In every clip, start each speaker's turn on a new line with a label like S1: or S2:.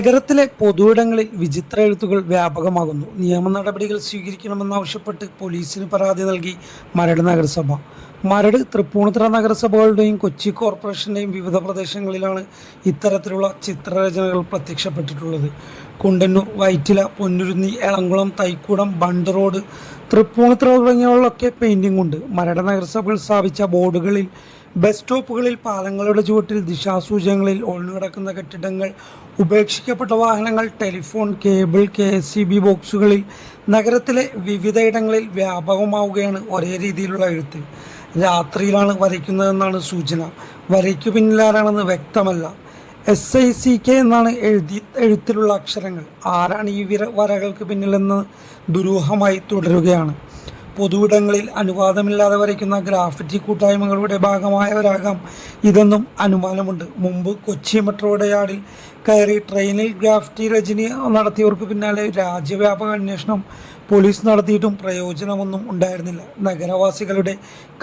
S1: നഗരത്തിലെ പൊതുവിടങ്ങളിൽ വിചിത്ര എഴുത്തുകൾ വ്യാപകമാകുന്നു. നിയമ നടപടികൾ സ്വീകരിക്കണമെന്നാവശ്യപ്പെട്ട് പോലീസിന് പരാതി നൽകി മരട് നഗരസഭ. മരട് തൃപ്പൂണിത്തുറ നഗരസഭകളുടെയും കൊച്ചി കോർപ്പറേഷന്റെയും വിവിധ പ്രദേശങ്ങളിലാണ് ഇത്തരത്തിലുള്ള ചിത്രരചനകൾ പ്രത്യക്ഷപ്പെട്ടിട്ടുള്ളത്. കുണ്ടന്നൂർ വൈറ്റില പൊന്നുരുന്നി എളംകുളം തൈക്കുടം ബണ്ട് റോഡ് തൃപ്പൂണിത്തുറ തുടങ്ങിയവകളിലൊക്കെ പെയിന്റിംഗ് ഉണ്ട്. മരട് നഗരസഭകൾ സ്ഥാപിച്ച ബോർഡുകളിൽ ബസ് സ്റ്റോപ്പുകളിൽ പാലങ്ങളുടെ ചുവട്ടിൽ ദിശാസൂചകങ്ങളിൽ ഒഴിഞ്ഞുകിടക്കുന്ന കെട്ടിടങ്ങൾ ഉപേക്ഷിക്കപ്പെട്ട വാഹനങ്ങൾ telephone cable K S C B ബോക്സുകളിൽ നഗരത്തിലെ വിവിധയിടങ്ങളിൽ വ്യാപകമാവുകയാണ് ഒരേ രീതിയിലുള്ള എഴുത്ത്. രാത്രിയിലാണ് വരയ്ക്കുന്നതെന്നാണ് സൂചന. വരയ്ക്കു പിന്നിലാരാണെന്ന് വ്യക്തമല്ല. എസ് ഐ സി കെ എന്നാണ് എഴുതി എഴുത്തിലുള്ള അക്ഷരങ്ങൾ. ആരാണ് ഈ വിര വരകൾക്ക് പിന്നിലെന്ന് ദുരൂഹമായി തുടരുകയാണ്. പൊതുവിടങ്ങളിൽ അനുവാദമില്ലാതെ വരയ്ക്കുന്ന ഗ്രാഫിറ്റി കൂട്ടായ്മകളുടെ ഭാഗമായവരാകാം ഇതെന്നും അനുമാനമുണ്ട്. മുമ്പ് കൊച്ചി മെട്രോയുടെ യാർഡിൽ കയറി ട്രെയിനിൽ ഗ്രാഫിറ്റി രചന നടത്തിയവർക്ക് പിന്നാലെ രാജ്യവ്യാപക അന്വേഷണം പോലീസ് നടത്തിയിട്ടും പ്രയോജനമൊന്നും ഉണ്ടായിരുന്നില്ല. നഗരവാസികളുടെ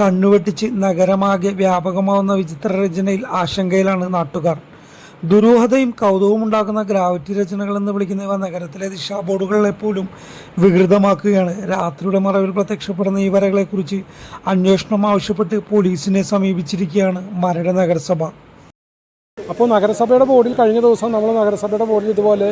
S1: കണ്ണുവെട്ടിച്ച് നഗരമാകെ വ്യാപകമാവുന്ന വിചിത്ര രചനയിൽ ആശങ്കയിലാണ് നാട്ടുകാർ. ദുരൂഹതയും കൗതുകവും ഉണ്ടാക്കുന്ന ഗ്രാവിറ്റി രചനകൾ എന്ന് വിളിക്കുന്നവ നഗരത്തിലെ ദിശാ ബോർഡുകളെ പോലും വികൃതമാക്കുകയാണ്. രാത്രിയുടെ മറവിൽ പ്രത്യക്ഷപ്പെടുന്ന ഈ വരകളെക്കുറിച്ച് അന്വേഷണം ആവശ്യപ്പെട്ട് പോലീസിനെ സമീപിച്ചിരിക്കുകയാണ് മരട് നഗരസഭ.
S2: അപ്പോൾ നഗരസഭയുടെ ബോർഡിൽ കഴിഞ്ഞ ദിവസം നമ്മൾ നഗരസഭയുടെ ബോർഡിൽ ഇതുപോലെ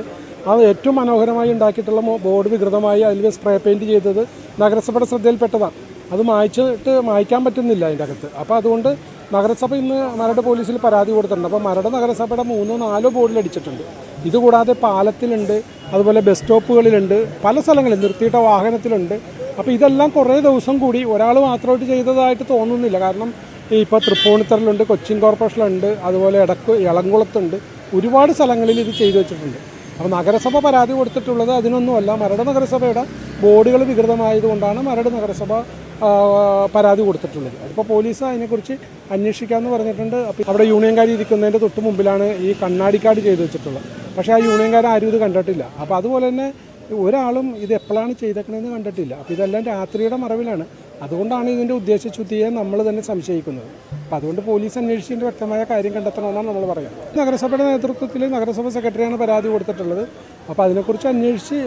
S2: അത് ഏറ്റവും മനോഹരമായി ഉണ്ടാക്കിയിട്ടുള്ള ബോർഡ് വികൃതമായി അതിൽ സ്പ്രേ പെയിന്റ് ചെയ്തത് നഗരസഭയുടെ ശ്രദ്ധയിൽപ്പെട്ടതാണ്. അത് മായ്ച്ചിട്ട് മായ്ക്കാൻ പറ്റുന്നില്ല അതിന്റെ അകത്ത്. അപ്പോൾ അതുകൊണ്ട് നഗരസഭ ഇന്ന് മരട് പോലീസിൽ പരാതി കൊടുത്തിട്ടുണ്ട്. അപ്പോൾ മരട് നഗരസഭയുടെ മൂന്നോ നാലോ ബോർഡിൽ അടിച്ചിട്ടുണ്ട്. ഇതുകൂടാതെ പാലത്തിലുണ്ട് അതുപോലെ ബസ് സ്റ്റോപ്പുകളിലുണ്ട് പല സ്ഥലങ്ങളിൽ നിർത്തിയിട്ട വാഹനത്തിലുണ്ട്. അപ്പോൾ ഇതെല്ലാം കുറേ ദിവസം കൂടി ഒരാൾ മാത്രമായിട്ട് ചെയ്തതായിട്ട് തോന്നുന്നില്ല. കാരണം ഇപ്പോൾ തൃപ്പൂണിത്തറിലുണ്ട് കൊച്ചിൻ കോർപ്പറേഷനിലുണ്ട് അതുപോലെ ഇടയ്ക്ക് ഇളംകുളത്തുണ്ട്. ഒരുപാട് സ്ഥലങ്ങളിൽ ഇത് ചെയ്തു വെച്ചിട്ടുണ്ട്. അപ്പോൾ നഗരസഭ പരാതി കൊടുത്തിട്ടുള്ളത് അതിനൊന്നുമല്ല. മരട് നഗരസഭയുടെ ബോർഡുകൾ വികൃതമായതുകൊണ്ടാണ് മരട് നഗരസഭ പരാതി കൊടുത്തിട്ടുള്ളത്. അതിപ്പോൾ പോലീസ് അതിനെക്കുറിച്ച് അന്വേഷിക്കാമെന്ന് പറഞ്ഞിട്ടുണ്ട്. അപ്പോൾ അവിടെ യൂണിയൻകാർ ഇരിക്കുന്നതിന്റെ തൊട്ട് മുമ്പിലാണ് ഈ കണ്ണാടിക്കാട് ചെയ്തു വെച്ചിട്ടുള്ളത്. പക്ഷേ ആ യൂണിയൻകാർ ആരും ഇത് കണ്ടിട്ടില്ല. അപ്പോൾ അതുപോലെ തന്നെ ഒരാളും ഇത് എപ്പോഴാണ് ചെയ്തേക്കണതെന്ന് കണ്ടിട്ടില്ല. അപ്പോൾ ഇതെല്ലാം രാത്രിയുടെ മറവിലാണ്. അതുകൊണ്ടാണ് ഇതിന്റെ ഉദ്ദേശശുദ്ധിയെ നമ്മൾ തന്നെ സംശയിക്കുന്നത്. അപ്പോൾ അതുകൊണ്ട് പോലീസ് അന്വേഷിച്ചതിന്റെ വ്യക്തമായ കാര്യം കണ്ടെത്തണമെന്നാണ് നമ്മൾ പറയുന്നത്. നഗരസഭയുടെ നേതൃത്വത്തിൽ നഗരസഭ സെക്രട്ടറിയാണ് പരാതി കൊടുത്തിട്ടുള്ളത്. അപ്പോൾ അതിനെക്കുറിച്ച് അന്വേഷിച്ച്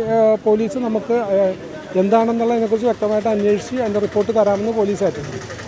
S2: പോലീസ് നമുക്ക് എന്താണെന്നുള്ളതിനെക്കുറിച്ച് വ്യക്തമായിട്ട് അന്വേഷിച്ച് അതിന്റെ റിപ്പോർട്ട് തരാമെന്ന് പോലീസ് ആയിട്ടുണ്ട്